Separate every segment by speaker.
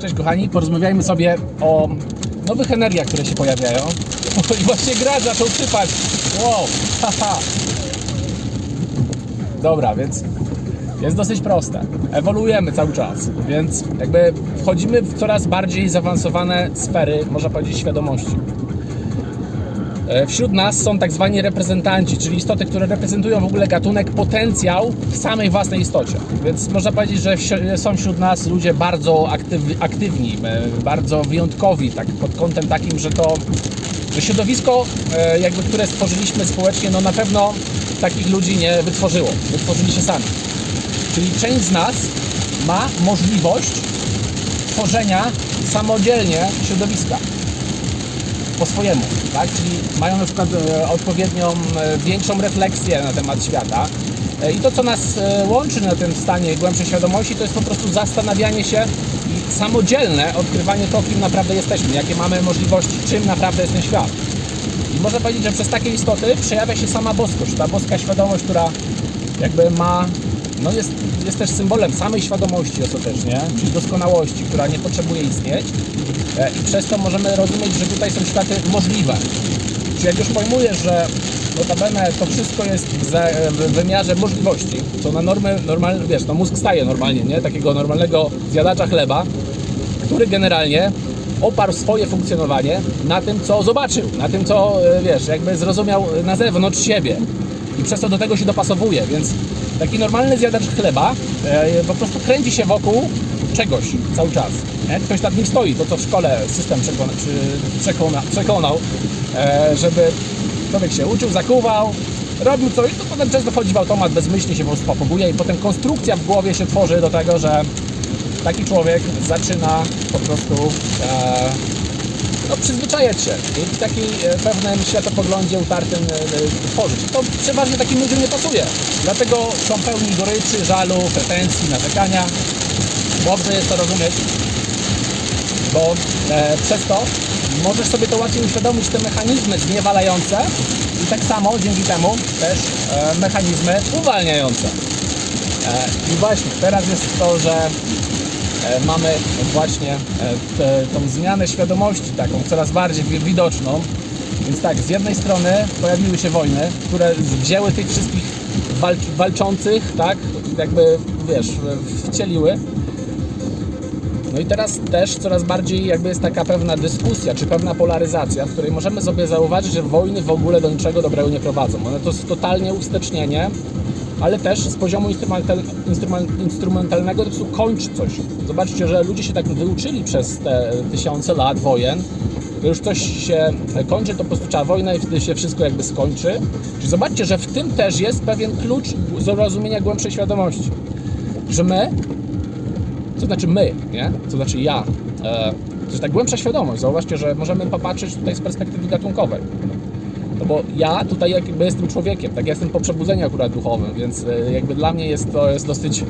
Speaker 1: Cześć kochani, porozmawiajmy sobie o nowych energiach, które się pojawiają. I właśnie gracz zaczął sypać. Wow, haha. Dobra, więc jest dosyć proste. Ewoluujemy cały czas, więc jakby wchodzimy w coraz bardziej zaawansowane sfery, można powiedzieć, świadomości. E, Wśród nas są tak zwani reprezentanci, czyli istoty, które reprezentują w ogóle gatunek, potencjał w samej własnej istocie. Więc można powiedzieć, że są wśród nas ludzie bardzo aktyw, aktywni, e, bardzo wyjątkowi, tak pod kątem takim, że to że środowisko, e, jakby, które stworzyliśmy społecznie, no na pewno takich ludzi nie wytworzyło. Wytworzyli się sami. Czyli część z nas ma możliwość tworzenia samodzielnie środowiska po swojemu, tak? Czyli mają na przykład e, odpowiednią, e, większą refleksję na temat świata. E, I to, co nas łączy na tym stanie głębszej świadomości, to jest po prostu zastanawianie się i samodzielne odkrywanie to, kim naprawdę jesteśmy, jakie mamy możliwości, czym naprawdę jest ten świat. I można powiedzieć, że przez takie istoty przejawia się sama boskość, ta boska świadomość, która jakby ma, no jest, jest też symbolem samej świadomości ostatecznie, czyli doskonałości, która nie potrzebuje istnieć. E, I przez to możemy rozumieć, że tutaj są światy możliwe. Czyli jak już pojmujesz, że notabene to wszystko jest w, w wymiarze możliwości, co na normy, normalnie, wiesz, no mózg staje normalnie, nie? Takiego normalnego zjadacza chleba, który generalnie oparł swoje funkcjonowanie na tym, co zobaczył, na tym, co, e, wiesz, jakby zrozumiał na zewnątrz siebie. I przez to do tego się dopasowuje, więc taki normalny zjadacz chleba e, po prostu kręci się wokół czegoś cały czas. Nie? Ktoś nad nim stoi, to co w szkole system przekona, przekona, przekonał, e, żeby człowiek się uczył, zakuwał, robił coś, to potem często wchodzi w automat, bezmyślnie się po prostu i potem konstrukcja w głowie się tworzy do tego, że taki człowiek zaczyna po prostu e, no, przyzwyczajać się i w takim e, pewnym światopoglądzie utartym e, e, tworzyć. To przeważnie takim ludziom nie pasuje. Dlatego są pełni goryczy, żalu, pretensji, narzekania. Dobrze jest to rozumieć, bo e, przez to możesz sobie to łatwiej uświadomić te mechanizmy zniewalające i tak samo dzięki temu też e, mechanizmy uwalniające. E, I właśnie teraz jest to, że mamy właśnie e, tą zmianę świadomości, taką coraz bardziej wi- widoczną. Więc tak, z jednej strony pojawiły się wojny, które wzięły tych wszystkich walcz, walczących, tak, jakby wiesz, wcieliły. No i teraz też coraz bardziej jakby jest taka pewna dyskusja, czy pewna polaryzacja, w której możemy sobie zauważyć, że wojny w ogóle do niczego dobrego nie prowadzą. One to jest totalnie ustecznienie, ale też z poziomu instrumental, instrument, instrumentalnego to kończy coś. Zobaczcie, że ludzie się tak wyuczyli przez te tysiące lat wojen, to już coś się kończy, to po prostu trzeba wojna i wtedy się wszystko jakby skończy. Czyli zobaczcie, że w tym też jest pewien klucz zrozumienia głębszej świadomości. Że my co znaczy my, nie? Co znaczy ja. E, to jest ta głębsza świadomość. Zauważcie, że możemy popatrzeć tutaj z perspektywy gatunkowej. No bo ja tutaj jakby jestem człowiekiem, tak? Ja jestem po przebudzeniu akurat duchowym, więc e, jakby dla mnie jest to jest dosyć,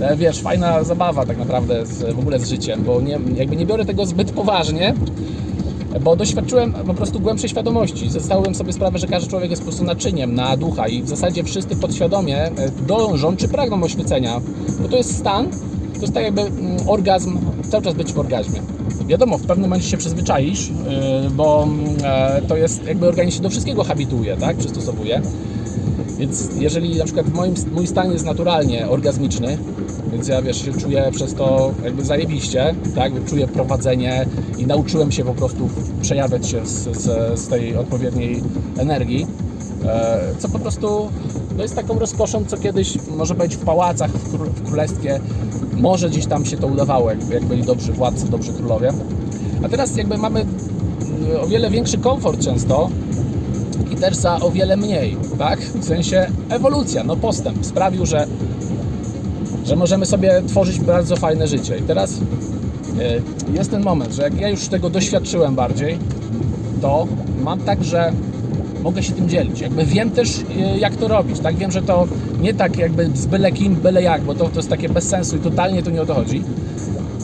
Speaker 1: e, wiesz, fajna zabawa tak naprawdę z, w ogóle z życiem, bo nie, jakby nie biorę tego zbyt poważnie, bo doświadczyłem po prostu głębszej świadomości. Zdałem sobie sprawę, że każdy człowiek jest po prostu naczyniem na ducha i w zasadzie wszyscy podświadomie e, dążą czy pragną oświecenia, bo to jest stan, to jest tak jakby mm, orgazm, cały czas być w orgazmie. Wiadomo, w pewnym momencie się przyzwyczaisz, yy, bo mm, e, to jest jakby organizm się do wszystkiego habituuje, tak, przystosowuje. Więc jeżeli na przykład moim, mój stan jest naturalnie orgazmiczny, więc ja wiesz, się czuję przez to jakby zajebiście, tak, czuję prowadzenie i nauczyłem się po prostu przejawiać się z, z, z tej odpowiedniej energii, e, co po prostu no jest taką rozkoszą, co kiedyś może być w pałacach, w królestwie, może gdzieś tam się to udawało, jak, jak byli dobrzy władcy, dobrzy królowie. A teraz jakby mamy y, o wiele większy komfort często, i też za o wiele mniej, tak? W sensie ewolucja, no postęp sprawił, że, że możemy sobie tworzyć bardzo fajne życie. I teraz e, jest ten moment, że jak ja już tego doświadczyłem bardziej, to mam tak, że mogę się tym dzielić. Jakby wiem też, e, jak to robić, tak? Wiem, że to nie tak jakby z byle kim, byle jak, bo to, to jest takie bez sensu i totalnie tu nie o to chodzi.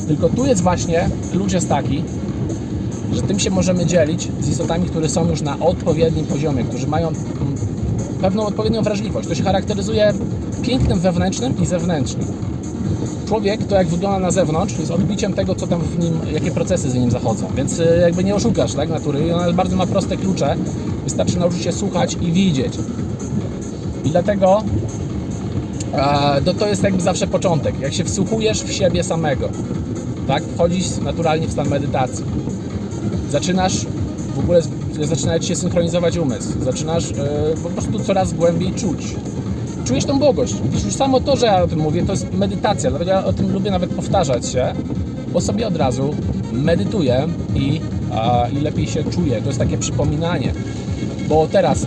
Speaker 1: Tylko tu jest właśnie klucz jest taki, że tym się możemy dzielić z istotami, które są już na odpowiednim poziomie, którzy mają mm, pewną odpowiednią wrażliwość. To się charakteryzuje pięknem wewnętrznym i zewnętrznym. Człowiek, to jak wygląda na zewnątrz, jest odbiciem tego, co tam w nim, jakie procesy z nim zachodzą. Więc y, jakby nie oszukasz tak, natury. Ona bardzo ma proste klucze. Wystarczy nauczyć się słuchać i widzieć. I dlatego e, to, jest jakby zawsze początek. Jak się wsłuchujesz w siebie samego, tak? Wchodzisz naturalnie w stan medytacji. Zaczynasz w ogóle zaczyna się synchronizować umysł. Zaczynasz e, po prostu coraz głębiej czuć. Czujesz tą błogość. Widzisz, już samo to, że ja o tym mówię, to jest medytacja. Dlatego ja o tym lubię nawet powtarzać się, bo sobie od razu medytuję i, a, i lepiej się czuję. To jest takie przypominanie. Bo teraz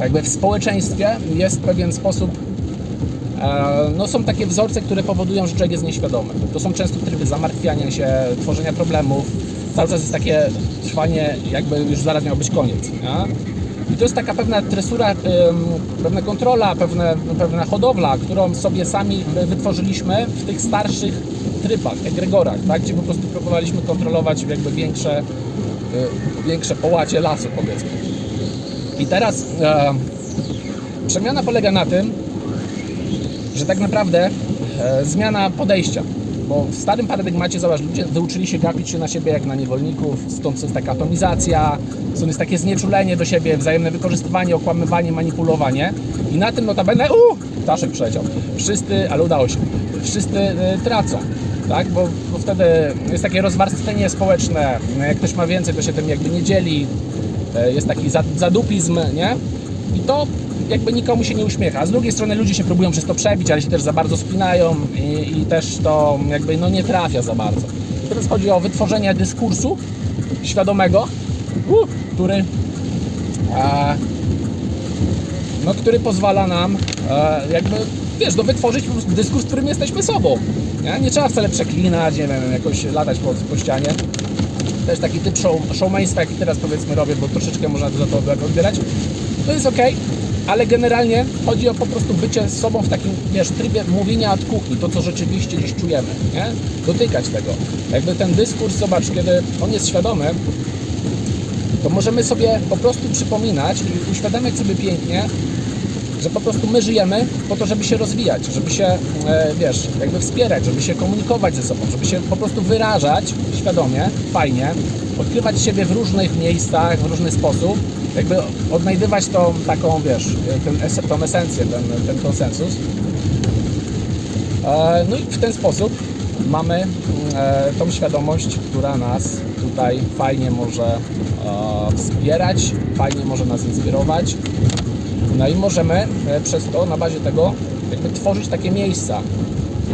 Speaker 1: jakby w społeczeństwie jest pewien sposób E, No są takie wzorce, które powodują, że człowiek jest nieświadomy. To są często tryby zamartwiania się, tworzenia problemów. Cały czas jest takie trwanie, jakby już zaraz miał być koniec. Nie? I to jest taka pewna tresura, pewna kontrola, pewne, pewna hodowla, którą sobie sami wytworzyliśmy w tych starszych trybach, egregorach, tak? gdzie po prostu próbowaliśmy kontrolować jakby większe, y, większe połacie lasu, powiedzmy. I teraz e, przemiana polega na tym, że tak naprawdę e, zmiana podejścia. Bo w starym paradygmacie, zobacz, ludzie wyuczyli się gapić się na siebie jak na niewolników, stąd jest taka atomizacja, stąd jest takie znieczulenie do siebie, wzajemne wykorzystywanie, okłamywanie, manipulowanie. I na tym notabene, uuu, ptaszek przeleciał, wszyscy, ale udało się, wszyscy e, tracą. Tak? Bo, bo wtedy jest takie rozwarstwienie społeczne, jak ktoś ma więcej, to się tym jakby nie dzieli, E, jest taki za- zadupizm, nie? I to jakby nikomu się nie uśmiecha. A z drugiej strony ludzie się próbują przez to przebić, ale się też za bardzo spinają i, i też to jakby no nie trafia za bardzo. Teraz chodzi o wytworzenie dyskursu świadomego, który e, no, który pozwala nam e, jakby, wiesz, no, wytworzyć dyskurs, w którym jesteśmy sobą. Nie, nie trzeba wcale przeklinać, nie wiem, jakoś latać po, po ścianie. To jest taki typ show, showmaństwa, jaki teraz powiedzmy robię, bo troszeczkę można za to odbierać. To jest ok, ale generalnie chodzi o po prostu bycie z sobą w takim, wiesz, trybie mówienia od kuchni, to co rzeczywiście gdzieś czujemy, nie? Dotykać tego. Jakby ten dyskurs, zobacz, kiedy on jest świadomy, to możemy sobie po prostu przypominać i uświadamiać sobie pięknie, że po prostu my żyjemy po to, żeby się rozwijać, żeby się, e, wiesz, jakby wspierać, żeby się komunikować ze sobą, żeby się po prostu wyrażać świadomie, fajnie, odkrywać siebie w różnych miejscach, w różny sposób, jakby odnajdywać tą taką, wiesz, ten, tą esencję, ten, ten konsensus. E, No i w ten sposób mamy e, tą świadomość, która nas tutaj fajnie może e, wspierać, fajnie może nas inspirować. No i możemy e, przez to, na bazie tego, jakby tworzyć takie miejsca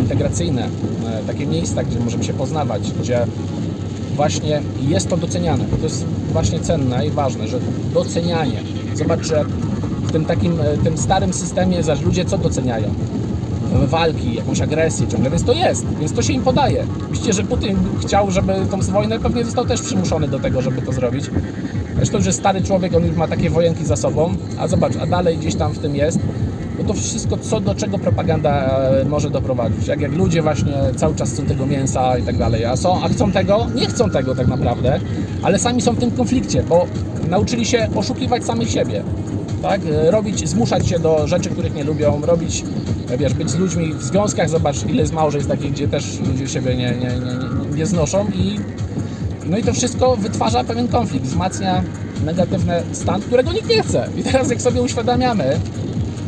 Speaker 1: integracyjne, e, takie miejsca, gdzie możemy się poznawać, gdzie właśnie jest to doceniane. To jest właśnie cenne i ważne, że docenianie. Zobacz, że w tym takim, e, tym starym systemie zaś ludzie co doceniają? walki, jakąś agresję ciągle, więc to jest, więc to się im podaje. Myślicie, że Putin chciał, żeby tą wojnę, pewnie został też przymuszony do tego, żeby to zrobić. Zresztą, że stary człowiek, on już ma takie wojenki za sobą, a zobacz, a dalej gdzieś tam w tym jest, no to wszystko, co do czego propaganda e, może doprowadzić. Jak, jak ludzie właśnie cały czas chcą tego mięsa i tak dalej, a, są, a chcą tego, nie chcą tego tak naprawdę, ale sami są w tym konflikcie, bo nauczyli się oszukiwać samych siebie tak? E, Robić, zmuszać się do rzeczy, których nie lubią, robić, e, wiesz, być z ludźmi w związkach, zobacz ile jest małżeństw takich, gdzie też ludzie siebie nie, nie, nie, nie znoszą i no i to wszystko wytwarza pewien konflikt, wzmacnia negatywny stan, którego nikt nie chce. I teraz jak sobie uświadamiamy,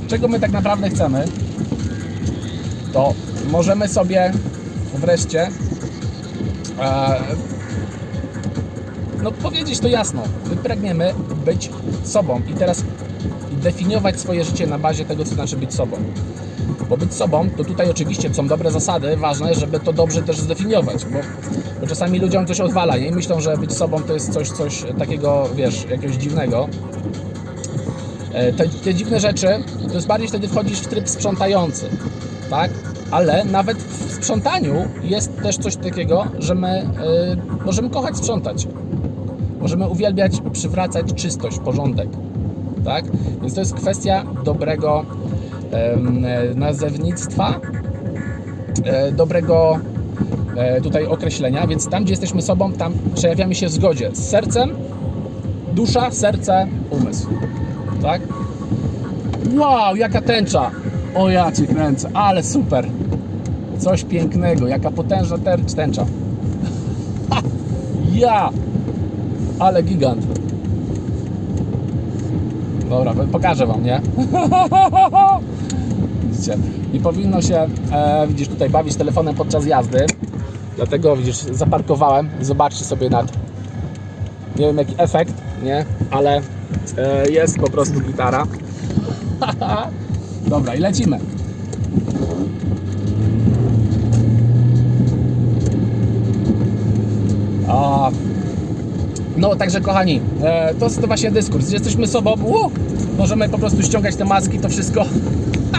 Speaker 1: czego my tak naprawdę chcemy, to możemy sobie wreszcie e, no powiedzieć to jasno. My pragniemy być sobą i teraz definiować swoje życie na bazie tego, co znaczy być sobą. Bo być sobą, to tutaj oczywiście są dobre zasady, ważne, żeby to dobrze też zdefiniować, bo, bo czasami ludziom coś odwala nie? i myślą, że być sobą to jest coś, coś takiego, wiesz, jakiegoś dziwnego. E, Te, te dziwne rzeczy, to jest bardziej wtedy wchodzisz w tryb sprzątający, tak? Ale nawet w sprzątaniu jest też coś takiego, że my e, możemy kochać sprzątać. Możemy uwielbiać przywracać czystość, porządek. Tak? Więc to jest kwestia dobrego nazewnictwa, e, dobrego e, tutaj określenia. Więc tam, gdzie jesteśmy sobą, tam przejawiamy się w zgodzie z sercem, dusza, serce, umysł. Tak? Wow, jaka tęcza! O ja cię kręcę, ale super! Coś pięknego, jaka potężna tęcza. Ja! Ale gigant. Dobra, pokażę wam, nie? Widzicie? I powinno się, e, widzisz, tutaj bawić telefonem podczas jazdy. Dlatego, widzisz, zaparkowałem. Zobaczcie sobie nad. Nie wiem jaki efekt, nie? Ale e, jest po prostu gitara. Dobra, i lecimy. A, no, także kochani, e, to jest to właśnie dyskurs. Jesteśmy sobą, u, możemy po prostu ściągać te maski, to wszystko.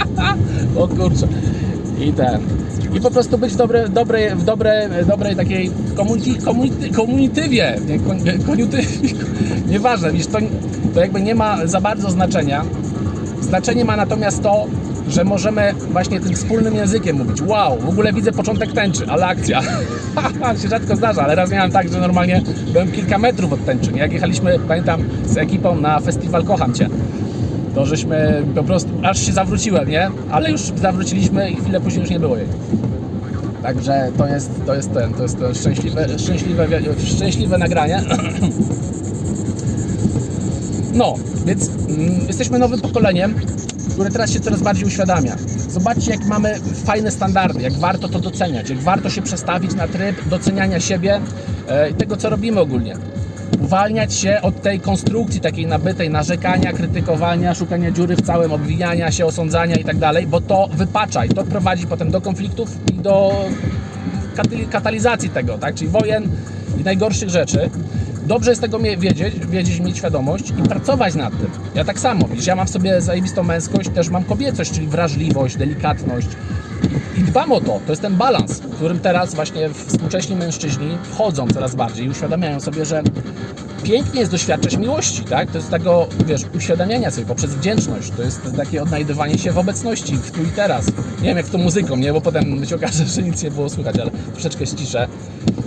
Speaker 1: o kurczę. I ten. I po prostu być dobre, dobre, w dobre, dobrej takiej komunity, komunity, komunitywie. Koniutywie. Nieważne, to, to jakby nie ma za bardzo znaczenia. Znaczenie ma natomiast to, że możemy właśnie tym wspólnym językiem mówić. Wow, w ogóle widzę początek tęczy, ale akcja. się rzadko zdarza, ale raz miałem tak, że normalnie byłem kilka metrów od tęczy. Jak jechaliśmy, pamiętam, z ekipą na festiwal Kocham Cię, to żeśmy po prostu, aż się zawróciłem, nie? Ale już zawróciliśmy i chwilę później już nie było jej. Także to jest, to jest ten, to jest to szczęśliwe, szczęśliwe, szczęśliwe nagranie. No, więc mm, jesteśmy nowym pokoleniem, które teraz się coraz bardziej uświadamia. Zobaczcie, jak mamy fajne standardy, jak warto to doceniać, jak warto się przestawić na tryb doceniania siebie e, i tego, co robimy ogólnie. Uwalniać się od tej konstrukcji takiej nabytej narzekania, krytykowania, szukania dziury w całym, obwijania się, osądzania i tak bo to wypacza i to prowadzi potem do konfliktów i do katalizacji tego, tak? Czyli wojen i najgorszych rzeczy. Dobrze jest tego wiedzieć, wiedzieć, mieć świadomość i pracować nad tym. Ja tak samo, widzisz, ja mam w sobie zajebistą męskość, też mam kobiecość, czyli wrażliwość, delikatność i dbam o to. To jest ten balans, w którym teraz właśnie współcześni mężczyźni wchodzą coraz bardziej i uświadamiają sobie, że pięknie jest doświadczać miłości, tak? To jest tego, wiesz, uświadamiania sobie poprzez wdzięczność. To jest takie odnajdywanie się w obecności, w tu i teraz. Nie wiem jak to muzyką, nie? Bo potem się okaże, że nic nie było słychać, ale troszeczkę ściszę.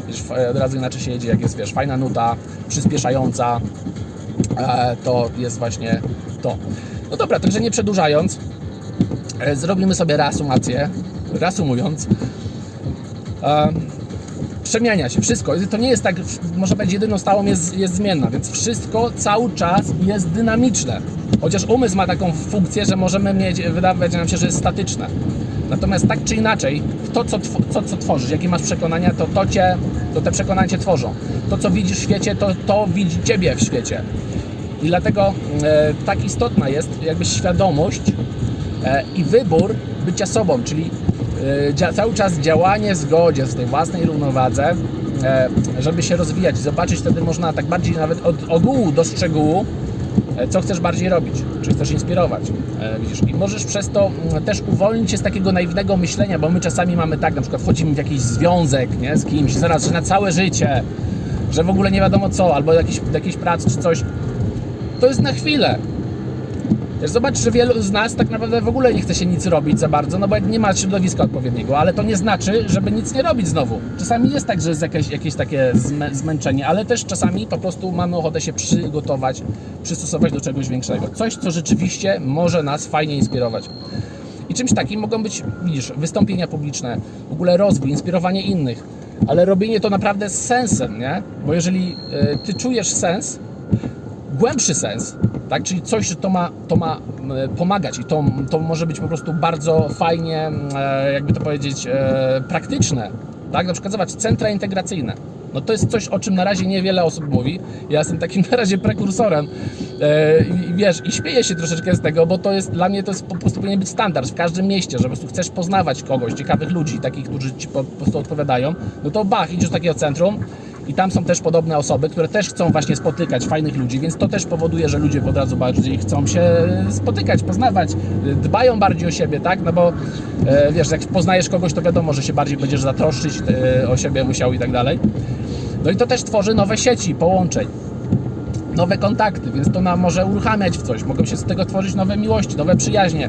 Speaker 1: Wiesz, od razu inaczej się jedzie, jak jest, wiesz, fajna nuta, przyspieszająca. E, to jest właśnie to. No dobra, także nie przedłużając, e, zrobimy sobie reasumację. Reasumując, przemiania się, wszystko. To nie jest tak, można powiedzieć, jedyną stałą jest, jest zmienna, więc wszystko cały czas jest dynamiczne. Chociaż umysł ma taką funkcję, że możemy mieć, wydawać nam się, że jest statyczne. Natomiast tak czy inaczej, to co, to, co tworzysz, jakie masz przekonania, to, to, cię, to te przekonania cię tworzą. To, co widzisz w świecie, to, to widzi ciebie w świecie. I dlatego e, tak istotna jest jakby świadomość e, i wybór bycia sobą, czyli cały czas działanie w zgodzie z tej własnej równowadze, e, żeby się rozwijać. Zobaczyć wtedy można tak bardziej nawet od ogółu do szczegółu, e, co chcesz bardziej robić, czy chcesz inspirować. E, widzisz, i możesz przez to mm, też uwolnić się z takiego naiwnego myślenia, bo my czasami mamy tak, na przykład wchodzimy w jakiś związek nie, z kimś, zaraz, że na całe życie, że w ogóle nie wiadomo co, albo jakiś, jakiejś pracy czy coś. To jest na chwilę. Wiesz, zobacz, że wielu z nas tak naprawdę w ogóle nie chce się nic robić za bardzo, no bo nie ma środowiska odpowiedniego, ale to nie znaczy, żeby nic nie robić znowu. Czasami jest tak, że jest jakieś, jakieś takie zmę, zmęczenie, ale też czasami po prostu mamy ochotę się przygotować, przystosować do czegoś większego. Coś, co rzeczywiście może nas fajnie inspirować. I czymś takim mogą być, widzisz, wystąpienia publiczne, w ogóle rozwój, inspirowanie innych, ale robienie to naprawdę z sensem, nie? Bo jeżeli y, ty czujesz sens, głębszy sens, tak? Czyli coś, że to ma, to ma e, pomagać i to, to może być po prostu bardzo fajnie, e, jakby to powiedzieć, e, praktyczne, tak? Na przykład zobacz, centra integracyjne. No to jest coś, o czym na razie niewiele osób mówi. Ja jestem takim na razie prekursorem i wiesz, i śmieję się troszeczkę z tego, bo to jest, dla mnie to jest po prostu powinien być standard w każdym mieście, że po prostu chcesz poznawać kogoś, ciekawych ludzi, takich, którzy ci po, po prostu odpowiadają, no to bach, idziesz do takiego centrum, i tam są też podobne osoby, które też chcą właśnie spotykać fajnych ludzi, więc to też powoduje, że ludzie od razu bardziej chcą się spotykać, poznawać, dbają bardziej o siebie, tak? No bo e, wiesz, jak poznajesz kogoś, to wiadomo, że się bardziej będziesz zatroszczyć e, o siebie musiał i tak dalej. No i to też tworzy nowe sieci połączeń nowe kontakty, więc to nam może uruchamiać w coś. Mogą się z tego tworzyć nowe miłości, nowe przyjaźnie,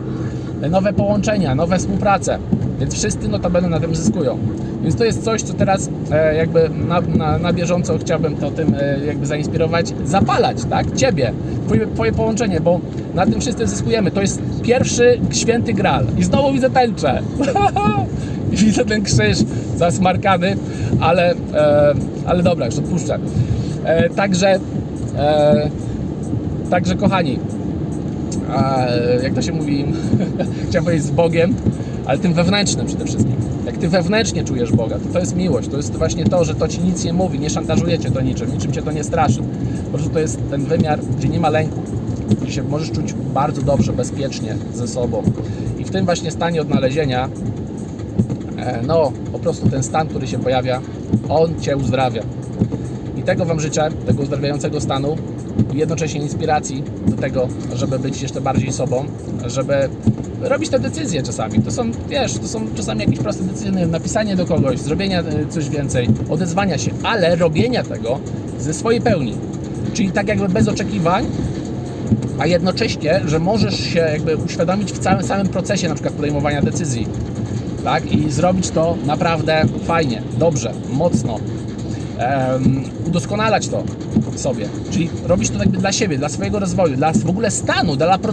Speaker 1: nowe połączenia, nowe współprace. Więc wszyscy notabene na tym zyskują. Więc to jest coś, co teraz e, jakby na, na, na bieżąco chciałbym to tym e, jakby zainspirować, zapalać, tak? Ciebie, twoje, twoje połączenie, bo na tym wszyscy zyskujemy. To jest pierwszy święty gral. I znowu widzę tęczę. widzę ten krzyż zasmarkany, ale, e, ale dobra, już odpuszczę. E, także, e, także kochani, e, jak to się mówi, chciałem powiedzieć z Bogiem, ale tym wewnętrznym przede wszystkim. Jak ty wewnętrznie czujesz Boga, to to jest miłość, to jest właśnie to, że to ci nic nie mówi, nie szantażuje cię to niczym, niczym cię to nie straszy. Po prostu to jest ten wymiar, gdzie nie ma lęku, gdzie się możesz czuć bardzo dobrze, bezpiecznie ze sobą. I w tym właśnie stanie odnalezienia, e, no po prostu ten stan, który się pojawia, on cię uzdrawia. I tego Wam życzę, tego uzdrawiającego stanu i jednocześnie inspiracji do tego, żeby być jeszcze bardziej sobą, żeby robić te decyzje czasami. To są, wiesz, to są czasami jakieś proste decyzje, wiem, napisanie do kogoś, zrobienia coś więcej, odezwania się, ale robienia tego ze swojej pełni. Czyli tak jakby bez oczekiwań, a jednocześnie, że możesz się jakby uświadomić w całym samym procesie na przykład podejmowania decyzji. Tak? I zrobić to naprawdę fajnie, dobrze, mocno. Em, udoskonalać to sobie. Czyli robić to jakby dla siebie, dla swojego rozwoju, dla w ogóle stanu, dla